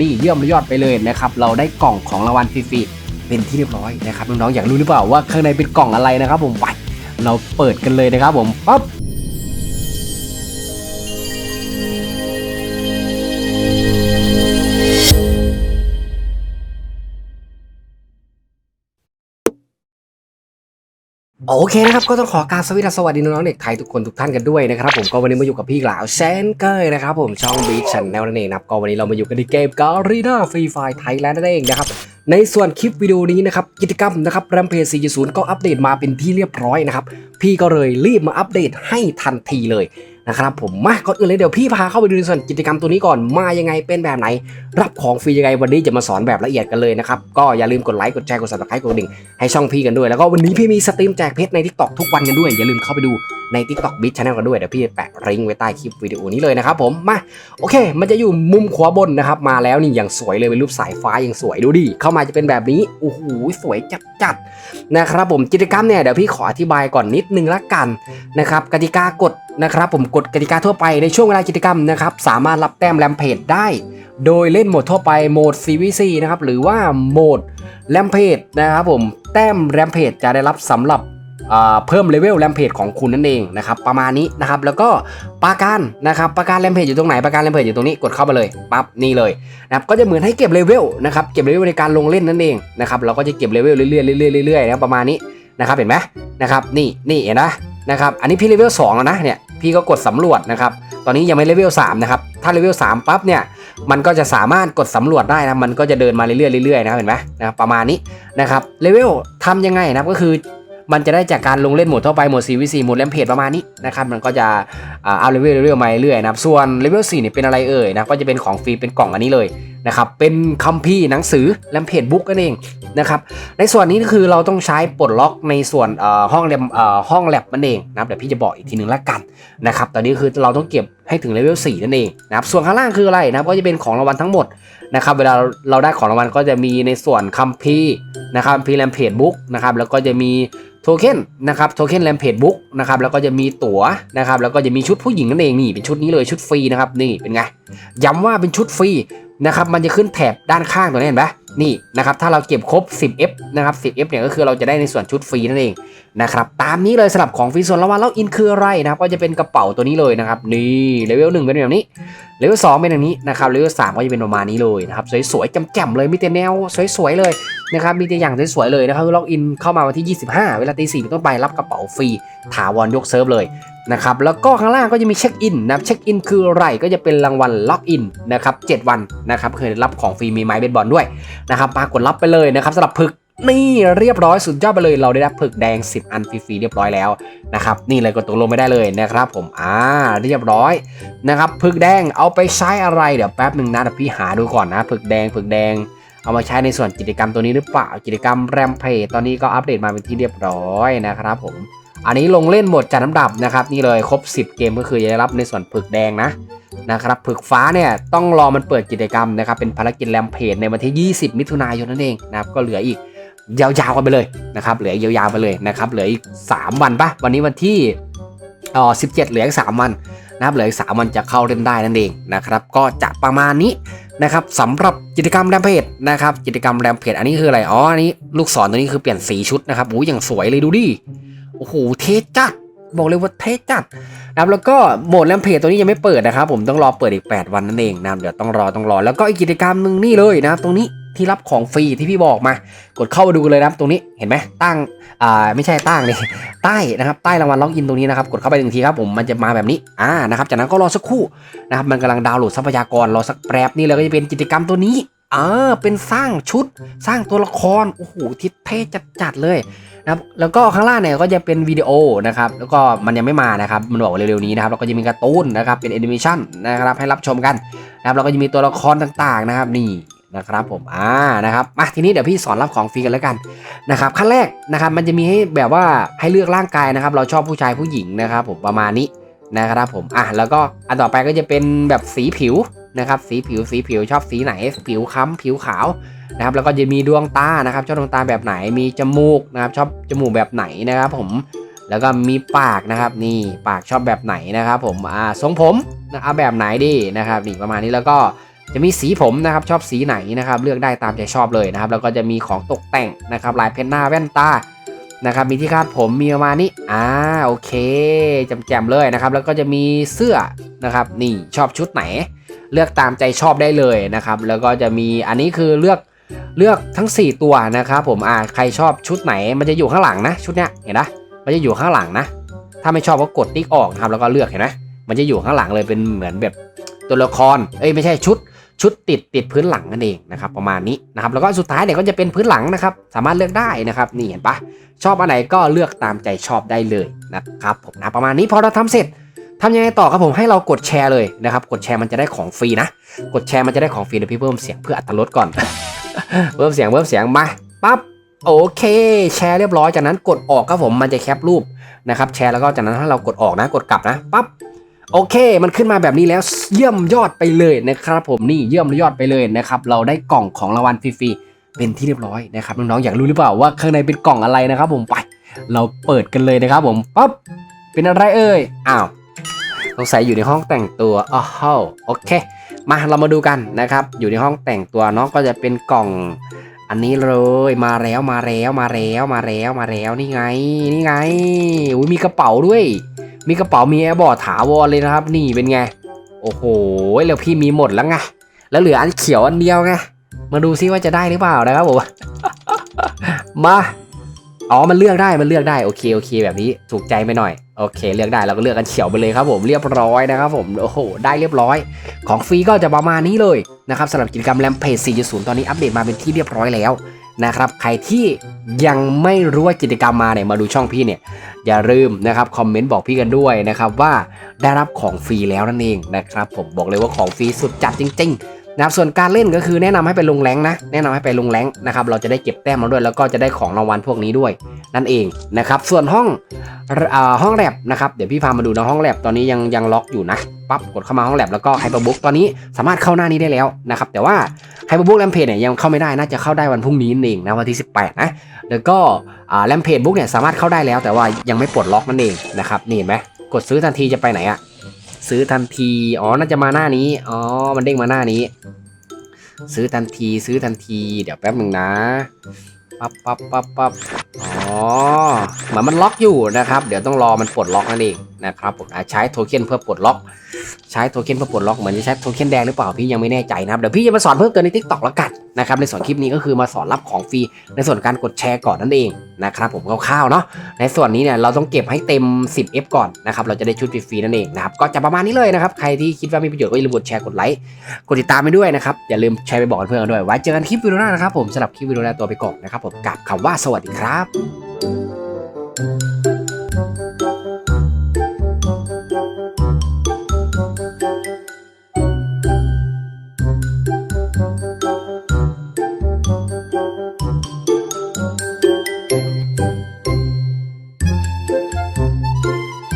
นี่เยี่ยมยอดไปเลยนะครับเราได้กล่องของรางวัลฟรีๆเป็นที่เรียบร้อยนะครับน้องๆอยากรู้หรือเปล่าว่าข้างในเป็นกล่องอะไรนะครับ ผมไปเราเปิดกันเลยนะครับผมปั๊บ โอเคนะครับก็ต้องขอการสวัสดีน้องๆเด็กไทยทุกคนทุกท่านกันด้วยนะครับผมก็วันนี้มาอยู่กับพี่หลาวเซนเกยนะครับผมช่องบีชันแนลนั่นเองนะครับก็วันนี้เรามาอยู่กันในเกมการีนาฟรีไฟไทยแลนด์นั่นเองนะครับในส่วนคลิปวิดีโอนี้นะครับกิจกรรมนะครับแรมเพจ4.0 ก็อัปเดตมาเป็นที่เรียบร้อยนะครับพี่ก็เลยรีบมาอัปเดตให้ทันทีเลย นะครับผมมาก่อนอื่นเลยเดี๋ยวพี่พาเข้าไปดูในส่วนกิจกรรมตัวนี้ก่อนมายังไงเป็นแบบไหน รับของฟรียังไงวันนี้จะมาสอนแบบละเอียดกันเลยนะครับก็อย่าลืมกดไลค์กดแชร์กด subscribe กดดิ่งให้ช่องพี่กันด้วยแล้วก็วันนี้พี่มีสตรีมแจกเพชรใน TikTok ทุกวันกันด้วย อย่าลืมเข้าไปดูใน TikTok b i t Channel กันด้วยเดี๋ยวพี่แปะลิงก์ไว้ใต้คลิปวิดีโอนี้เลยนะครับผมมาโอเค มันจะอยู่มุมขวาบนนะครับมาแล้วนี่อย่างสวยเลยเป็นรูปสายฟ้าอย่างสวยดูดิเข้ามาจะเป็นแบบนี้โอ้โหสวยจัดจัดนะครับผมกิจกรรมเนี่ยเดี๋ยวพี่ขออธิบายก่อนนิดนึงละกันนะครับกติกากฎ นะครับผมกฎกติกาทั่วไปในช่วงเวลากิจกรรมนะครับสามารถรับแต้มแรมเพจได้ โดยเล่นโหมดทั่วไปโหมด CVC นะครับหรือว่าโหมดแรมเพจนะครับผมแต้มแรมเพจจะได้รับสำหรับเพิ่มเลเวลแรมเพจของคุณนั่นเองนะครับประมาณนี้นะครับแล้วก็ปาการนะครับปาการแรมเพจอยู่ตรงไหนปาการแรมเพจอยู่ตรงนี้กดเข้ามาเลยปั๊บนี่เลยนะครับก็จะเหมือนให้เก็บเลเวลนะครับเก็บเลเวลในการลงเล่นนั่นเองนะครับเราก็จะเก็บเลเวลเรื่อยๆเรื่อยๆเรื่อยๆนะประมาณนี้นะครับเห็นไหมนะครับนี่นี่เห็นนะนะครับอันนี้พี่เลเวล2แล้วนะเนี่ย พี่ก็กดสำรวจนะครับ ตอนนี้ยังไม่เลเวล3นะครับ ถ้าเลเวล3ปั๊บเนี่ย มันก็จะสามารถกดสำรวจได้นะ มันก็จะเดินมาเรื่อยๆเรื่อยๆนะเห็นไหมนะประมาณนี้นะครับ เลเวลทำยังไงนะครับก็คือมันจะได้จากการลงเล่นโหมดทั่วไปโหมด CVC โหมดแรมเพจประมาณนี้นะครับมันก็จะเอาเลเวลเรื่อยๆมาเรื่อยๆนะครับส่วนเลเวล4เนี่ยเป็นอะไรเอ่ยนะก็จะเป็นของฟรีเป็นกล่องอันนี้เลย นะครับเป็นคัมภีร์หนังสือแรมเพจบุ๊กนั่นเองนะครับในส่วนนี้คือเราต้องใช้ปลดล็อกในส่วนห้องแรมเอ่อห้องแลบนั่นเองนะครับเดี๋ยวพี่จะบอกอีกทีหนึ่งละกันนะครับตอนนี้คือเราต้องเก็บให้ถึงเลเวล4นั่นเองนะครับส่วนข้างล่างคืออะไรนะก็จะเป็นของรางวัลทั้งหมดนะครับเวลาเราได้ของรางวัลก็จะมีในส่วนคัมภีร์นะครับคัมภีร์แรมเพจบุ๊กนะครับแล้วก็จะมี โทเค็นนะครับโทเค็นแรมเพจบุ๊กนะครับแล้วก็จะมีตั๋วนะครับแล้วก็จะมีชุดผู้หญิงนั่นเองนี่เป็นชุดนี้เลยชุดฟรีนะครับนี่เป็นไงย้ำว่าเป็นชุดฟรีนะครับมันจะขึ้นแถบด้านข้างตัวนี้เห็นไหม นี่นะครับถ้าเราเก็บครบ 10f นะครับ 10f เนี่ยก็คือเราจะได้ในส่วนชุดฟรีนั่นเองนะครับตามนี้เลยสำหรับของฟรีส่วนรางวัลแล้วอินคืออะไรนะครับก็จะเป็นกระเป๋าตัวนี้เลยนะครับนี่เลเวลหนึ่งเป็นแบบนี้เลเวลสองเป็นแบบนี้นะครับเลเวลสามก็จะเป็นประมาณนี้เลยนะครับสวยๆแจ่มๆเลยมีแต่แนวสวยๆเลยนะครับมีแต่อย่างสวยๆเลยนะครับล็อกอินเข้ามาวันที่ 25 เวลาตีสี่เป็นต้นไปรับกระเป๋าฟรีถาวรยกเซิร์ฟเลย นะครับแล้วก็ข้างล่างก็จะมีเช็คอินนะเช็คอินคืออะไรก็จะเป็นรางวัลล็อกอินนะครับ7วันนะครับเคยรับของฟรีมีไม้เบสบอลด้วยนะครับปากฏรับไปเลยนะครับสำหรับพึกนี่เรียบร้อยสุดยอดไปเลยเราได้รับผึกแดง 10 อันฟรีๆเรียบร้อยแล้วนะครับนี่เลยกดตกลงไม่ได้เลยนะครับผมอ่าเรียบร้อยนะครับผึกแดงเอาไปใช้อะไรเดี๋ยวแป๊บหนึ่งนะเดี๋ยวพี่หาดูก่อนนะผึกแดงผึกแดง เอามาใช้ในส่วนกิจกรรมตัวนี้หรือเปล่ากิจกรรมแรมเพจตอนนี้ก็อัปเดตมาเป็นที่เรียบร้อยนะครับผม อันนี้ลงเล่นหมดจัดลำดับนะครับนี่เลยครบ 10 เกมก็คือจะได้รับในส่วนผึกแดงนะนะครับผึกฟ้าเนี่ยต้องรอมันเปิดกิจกรรมนะครับเป็นภารกิจแรมเพจในวันที่ 20 มิถุนายนนั่นเองนะครับก็เหลืออีกยาวๆกันไปเลยนะครับเหลือยาวๆไปเลยนะครับเหลืออีก 3 วันปะวันนี้วันที่อ๋อ17เหลืออีก 3 วันนะครับเหลืออีก 3 วันจะเข้าเล่นได้นั่นเองนะครับก็จะประมาณนี้นะครับสำหรับกิจกรรมแรมเพจนะครับกิจกรรมแรมเพจอันนี้คืออะไรอ๋ออันนี้ลูกศรตัวนี้คือเปลี่ยนสีชุดนะครับโอ้ยอย่างสวยเลยดูดิ โอ้โหเทจัดบอกเลยว่าเทจัดนะครับแล้วก็โหมดแรมเพจตัวนี้ยังไม่เปิดนะครับผมต้องรอเปิดอีก 8 วันนั่นเองนะเดี๋ยวต้องรอต้องรอ แล้วก็อีกกิจกรรมหนึ่งนี่เลยนะครับตรงนี้ที่รับของฟรีที่พี่บอกมา กดเข้ามาดูกันเลยนะครับตรงนี้เห็นไหมตั้งอ่าไม่ใช่ตั้งนี่ใต้นะครับใต้รางวัลล็อกอินตรงนี้นะครับกดเข้าไปหนึ่งทีครับผมมันจะมาแบบนี้อ่านะครับจากนั้นก็รอสักครู่นะครับมันกำลังดาวน์โหลดทรัพยากรรอสักแป๊บนี่เลยก็จะเป็นกิจกรรมตัวนี้ อ่าเป็นสร้างชุดสร้างตัวละครโอ้โหทิศเท่จัดๆเลยนะครับแล้วก็ข้างล่างเนี่ยก็จะเป็นวิดีโอนะครับแล้วก็มันยังไม่มานะครับมันบอกว่าเร็วๆนี้นะครับแล้วก็จะมีการ์ตูนนะครับเป็นแอนิเมชันนะครับให้รับชมกันนะครับแล้วก็จะมีตัวละครต่างๆนะครับนี่นะครับผมอ่านะครับมาทีนี้เดี๋ยวพี่สอนรับของฟรีกันแล้วกันนะครับขั้นแรกนะครับมันจะมีให้แบบว่าให้เลือกร่างกายนะครับ เราชอบผู้ชายผู้หญิงนะครับผมประมาณนี้นะครับผมอะแล้วก็อันต่อไปก็จะเป็นแบบสีผิว นะครับสีผิวสีผิวชอบสีไหน ผิวค้ำผิวขาวนะครับแล้วก็จะมีดวงตานะครับชอบดวงตาแบบไหนมีจมูกนะครับชอบจมูกแบบไหนนะครับผมแล้วก็มีปากนะครับนี่ปากชอบแบบไหนนะครับผมอ่าทรงผมนะเอาแบบไหนดีนะครับนี่ประมาณนี้แล้วก็จะมีสีผมนะครับชอบสีไหนนะครับเลือกได้ตามใจชอบเลยนะครับแล้วก็จะมีของตกแต่งนะครับลายเพนหน้าแว่นตานะครับมีที่คาดผมมีประมาณนี้อ่าโอเคแจมๆเลยนะครับแล้วก็จะมีเสื้อนะครับนี่ชอบชุดไหน เลือกตามใจชอบได้เลยนะครับ แล้วก็จะมีอันนี้คือเลือกเลือกทั้ง 4 ตัวนะครับผมอ่าใครชอบชุดไหน มันจะอยู่ข้างหลังนะ ชุดเนี้ยเห็นนะมันจะอยู่ข้างหลังนะ ถ้าไม่ชอบก็กดติ๊กออกครับแล้วก็เลือกเห็นไหมมันจะอยู่ข้างหลังเลยเป็นเหมือนแบบตัวละครเอ้ยไม่ใช่ชุดชุดติดติดพื้นหลังนั่นเองนะครับประมาณนี้นะครับแล้วก็สุดท้ายเนี่ยก็จะเป็นพื้นหลังนะครับ สามารถเลือกได้นะครับนี่เห็นปะชอบอันไหนก็เลือกตามใจชอบได้เลยนะครับผมนะประมาณนี้พอเราทำเสร็จ ทำยังไงต่อครับผมให้เรากดแชร์เลยนะครับ กดแชร์มันจะได้ของฟรีนะ กดแชร์มันจะได้ของฟรีเดี๋ยวพี่เพิ่มเสียงเพื่ออัตลดก่อนเพิ่มเสียงเพิ่มเสียงมาปั๊บโอเค แชร์เรียบร้อยจากนั้นกดออกครับผมมันจะแคปรูปนะครับแชร์แล้วก็จากนั้นถ้าเรากดออกนะกดกลับนะปั๊บโอเค มันขึ้นมาแบบนี้แล้วเยี่ยมยอดไปเลยนะครับ ผมนี่เยี่ยมยอดไปเลยนะครับเราได้กล่องของรางวัลฟรีๆเป็นที่เรียบร้อยนะครับน้องๆอยากรู้หรือเปล่าว่าข้างในเป็นกล่องอะไรนะครับ ผมไป เราเปิดกันเลยนะครับ ผมปั๊บเป็นอะไรเอ่ยอ้าว สงสัยอยู่ในห้องแต่งตัวอ้าวโอเค มาเรามาดูกันนะครับ อยู่ในห้องแต่งตัวเนาะก็จะเป็นกล่องอันนี้เลยมาแล้วมาแล้วมาแล้วมาแล้วมาแล้วนี่ไงนี่ไงอุ้ยมีกระเป๋าด้วย มีกระเป๋ามีแอร์บอร์ดถาวรเลยนะครับ นี่เป็นไง โอ้โหแล้วพี่มีหมดแล้วไงแล้วเหลืออันเขียวอันเดียวไงมาดูซิว่าจะได้หรือเปล่านะครับผมมา อ๋อ มันเลือกได้ มันเลือกได้ โอเค โอเค แบบนี้ ถูกใจไปหน่อย โอเค เลือกได้ เราก็เลือกอันเขียวไปเลยครับผม เรียบร้อยนะครับผม โอ้โห ได้เรียบร้อย ของฟรีก็จะประมาณนี้เลยนะครับสำหรับกิจกรรมแรมเพจ4.0 ตอนนี้อัปเดตมาเป็นที่เรียบร้อยแล้วนะครับ ใครที่ยังไม่รู้ว่ากิจกรรมมาเนี่ยมาดูช่องพี่เนี่ย อย่าลืมนะครับคอมเมนต์บอกพี่กันด้วยนะครับว่าได้รับของฟรีแล้วนั่นเองนะครับผมบอกเลยว่าของฟรีสุดจัดจริง ๆ นะครับส่วนการเล่นก็คือแนะนำให้ไปลงแรงนะแนะนำให้ไปลงแรงนะครับเราจะได้เก็บแต้มมาด้วยแล้วก็จะได้ของรางวัลพวกนี้ด้วย นั่นเองนะครับส่วนห้องอ่าห้องแลบนะครับเดี๋ยวพี่พามาดูนะห้องแลบตอนนี้ยังยังล็อกอยู่นะปั๊บกดเข้ามาห้องแลบแล้วก็ไฮเปอร์บุ๊กตอนนี้สามารถเข้าหน้านี้ได้แล้วนะครับแต่ว่าไฮเปอร์บุ๊กแรมเพจเนี่ยยังเข้าไม่ได้น่าจะเข้าได้วันพรุ่งนี้นั่นเองนะวันที่ 18นะแล้วก็อ่าแรมเพจบุ๊กเนี่ยสามารถเข้าได้แล้ว แต่ว่ายังไม่ปลดล็อกนั่นเองนะครับนี่เห็นไหมกดซื้อทันทีจะไปไหนอะ ซื้อทันที อ๋อ น่าจะมาหน้านี้ อ๋อ มันเด้งมาหน้านี้ ซื้อทันที ซื้อทันที เดี๋ยวแป๊บหนึ่งนะ ปั๊บปั๊บปั๊บปั๊บอ๋อเหมือนมันล็อกอยู่นะครับ เดี๋ยวต้องรอมันปลดล็อกนั่นเองนะครับผมอะใช้โทเค็นเพื่อปลดล็อก ใช้โทเค็นเพื่อปลดล็อกเหมือนจะใช้โทเค็นแดงหรือเปล่าพี่ยังไม่แน่ใจนะครับเดี๋ยวพี่จะมาสอนเพิ่มเติมในทิกตอกแล้วกันนะครับในส่วนคลิปนี้ก็คือมาสอนรับของฟรีในส่วนการกดแชร์ก่อนนั่นเองนะครับผมคร่าวๆเนาะในส่วนนี้เนี่ยเราต้องเก็บให้เต็ม 10F ก่อนนะครับเราจะได้ชุดฟรีๆนั่นเองนะครับก็จะประมาณนี้เลยนะครับใครที่คิดว่ามีประโยชน์ก็อย่าลืมกดแชร์กดไลค์กดติดตามไปด้วยนะครับอย่าลืมแชร์ไปบอกเพื่อนๆกันด้วยไว้เจอกันคลิปวิดีโอหน้านะครับผมสำหรับคลิปวิดีโอหน้าตัวไปก่อนนะครับผมกับคำว่าสวัสดีครับ